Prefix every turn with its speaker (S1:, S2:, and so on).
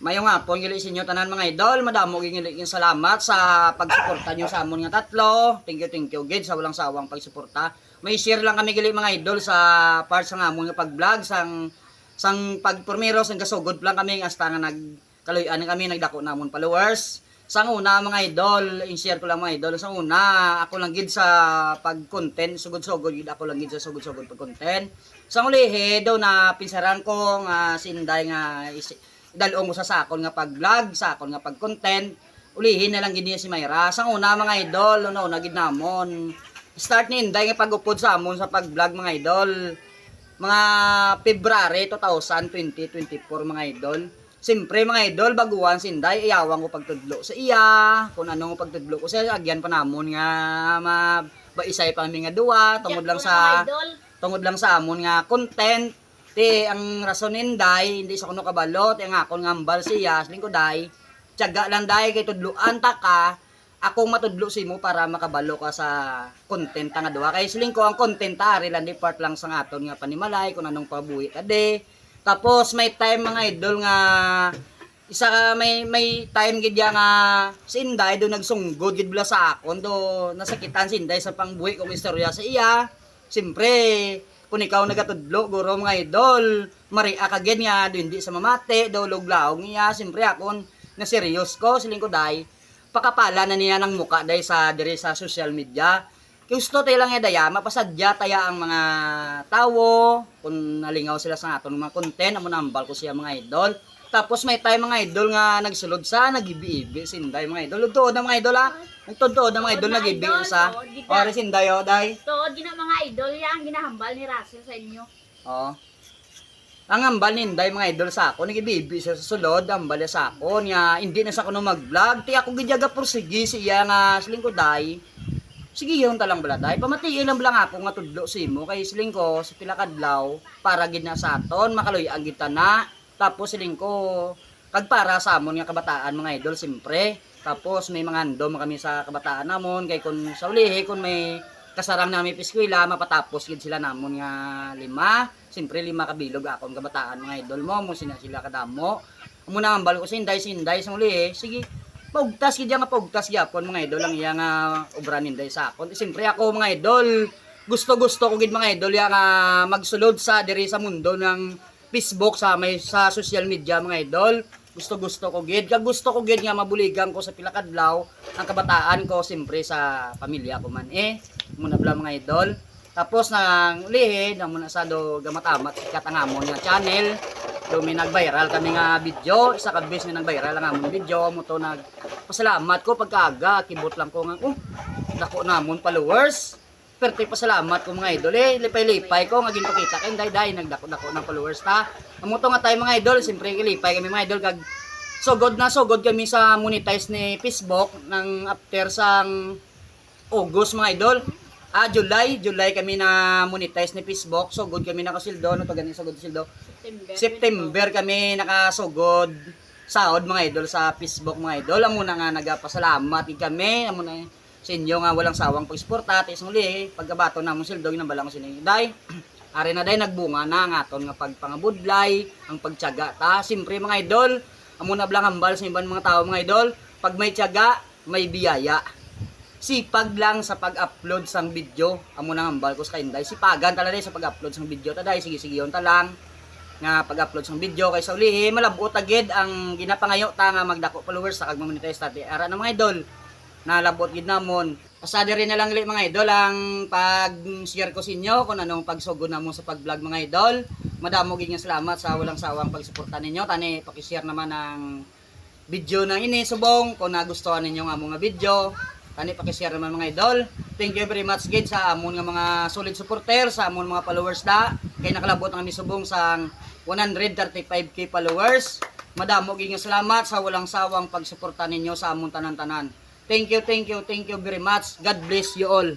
S1: Mayong hapon gili sa inyo tanan mga idol, madamo gili salamat sa pagsuporta nyo sa amon nga tatlo. Thank you, thank you gid sa walang sawang pagsuporta. May share lang kami gili mga idol sa part sa amon nga pag-vlog sang sang pagpormero sang gasugod lang kami hasta nga nag kaluyan kami nagdako namon followers. Sang una mga idol, in-share ko lang mga idol. Sang una, ako lang gid sa pag-content, sugod-sugod gid ako lang gid sa sugod-sugod pag-content. Sang ulihe daw na pinsaran ko nga sinday nga isi, dalong ko sa sakon nga pag-vlog, sakon nga pag-content. Ulihin na lang gid si Mayra. Sang una mga idol, no, na gid namon. Start ni Inday nga pag-upod sa amon sa pag-vlog mga idol. Mga February 2020-24 mga idol. Siyempre mga idol, baguhan si Inday, iyawang ko pagtudlo sa iya, kung anong pagtudlo ko sa agyan pa namon nga ma baisay pa nga duwa, tungod lang sa tungod lang sa amon nga content ti ang rason inday hindi sa kuno kabalo ti nga ambal siya siling ko day tiyaga lang day kay tudluan ta ka. Ako matudlo si mo para makabalo ka sa content ta nga duha. Kay siling ko ang content ta ari lang di part lang sa aton nga panimalay kung anong pabuhi ade tapos may time mga idol nga isa ka may may time gid nga si Inday do nagsunggod gid bula sa akon do nasakitan si Inday sa pangbuhi kong istorya sa iya. Siyempre, kung ikaw nagatudlo, guro mga idol, maria ka gid nga, do hindi sa mamate, daw luglaong niya, siyempre akon, na serious ko, siling ko day, pakapala na niya ng muka day sa diri sa social media. Gusto tayo lang daya, mapasadya taya ang mga tawo, kung nalingaw sila sa aton mga content, amo nambal ko siya mga idol. Tapos may time mga idol nga nagsulod sa, nagibi-ibi, sinday mga idol. Tuod na mga idol ha, nagtutuod na mga idol, nagibi sa, ori sinday o day.
S2: Tuod gina mga idol ya ang ginahambal ni Russell sa inyo.
S1: Oo. Ang ambal ni Inday mga idol sa ako, nagibibi siya sa sulod, ambal niya sa ako, niya, hindi na sa kuno mag-vlog, ti ako gidyaga pursigi siya nga siling ko day. Sige yun talang bala day, pamatiin lang ako nga tudlo si mo, kay siling ko sa pila kadlaw, para gid na sa aton, makaloy ang kita na, tapos siling ko, kag para sa amon nga kabataan mga idol, simpre. Tapos may mga andom kami sa kabataan namon, kay kun sa ulihi, kun may kasarang namin piskwila, mapatapos gid sila namon nga lima. Siyempre lima kabilog akong kabataan mga idol mo, mo sila sila kadamo. Amo na ang balo sinday sinday sa uli. Sige, pugtas gid nga pugtas gyapon mga idol ang iya nga obra ninday sa akon. Siyempre ako mga idol, gusto-gusto ko gid mga idol ya nga magsulod sa diri sa mundo ng Facebook sa may sa social media mga idol. Gusto-gusto ko gid. Kag gusto ko gid nga mabuligan ko sa pila kadlaw ang kabataan ko siyempre sa pamilya ko man eh. Muna bala mga idol. Tapos nang lihi, na muna sa do gamatamat katangamon nga channel. Do may nag-viral kami nga video, isa ka bis may nag-viral ang amon video mo to nag pasalamat ko pagkaaga kibot lang ko nga oh dako namon followers. Perte pasalamat ko mga idol eh, lipay-lipay ko nga ginpakita kay day day nagdako-dako ng followers ta. Amo to nga tayo mga idol, siyempre lipay kami mga idol kag sugod na sugod kami sa monetize ni Facebook ng after sang August mga idol. Ah, July, July kami na monetize ni Facebook. So good kami nakasildo, no to ganin sa good sildo.
S2: September.
S1: September kami nakasugod sahod mga idol sa Facebook mga idol. Amo na nga nagapasalamat kami. Amo na sa inyo nga walang sawang pagsuporta tis muli pagkabato na mo sildo ginabala ko sinay. Day, ari na day nagbunga na ang aton nga pagpangabudlay, ang pagtiyaga ta. Siyempre mga idol, amo na blang hambal sa ibang mga tao mga idol. Pag may tiyaga, may biyaya sipag lang sa pag-upload sang video amo nang ambal ko sa kainday sipagan talaga sa pag-upload sang video taday sige sige yon talang nga pag-upload sang video kay sa ulihi malabot agid ang ginapangayo ta nga magdako followers sa kag monetize tati ara na mga idol. Nalabot gid namon. Pasada rin na lang gali mga idol ang pag-share ko sa inyo kung anong pagsugod namo sa pag-vlog mga idol. Madamo gid nga salamat sa walang sawang pagsuporta ninyo. Tani paki-share naman ang video na ini. Subong kung nagustuhan ninyo nga mga video Kani pakishare naman mga idol. Thank you very much gid sa amon nga mga solid supporter, sa amon mga followers da. Kay nakalabot ang misubong sa 135k followers. Madamo gid nga salamat sa walang sawang pagsuporta ninyo sa amon tanan-tanan. Thank you, thank you, thank you very much. God bless you all.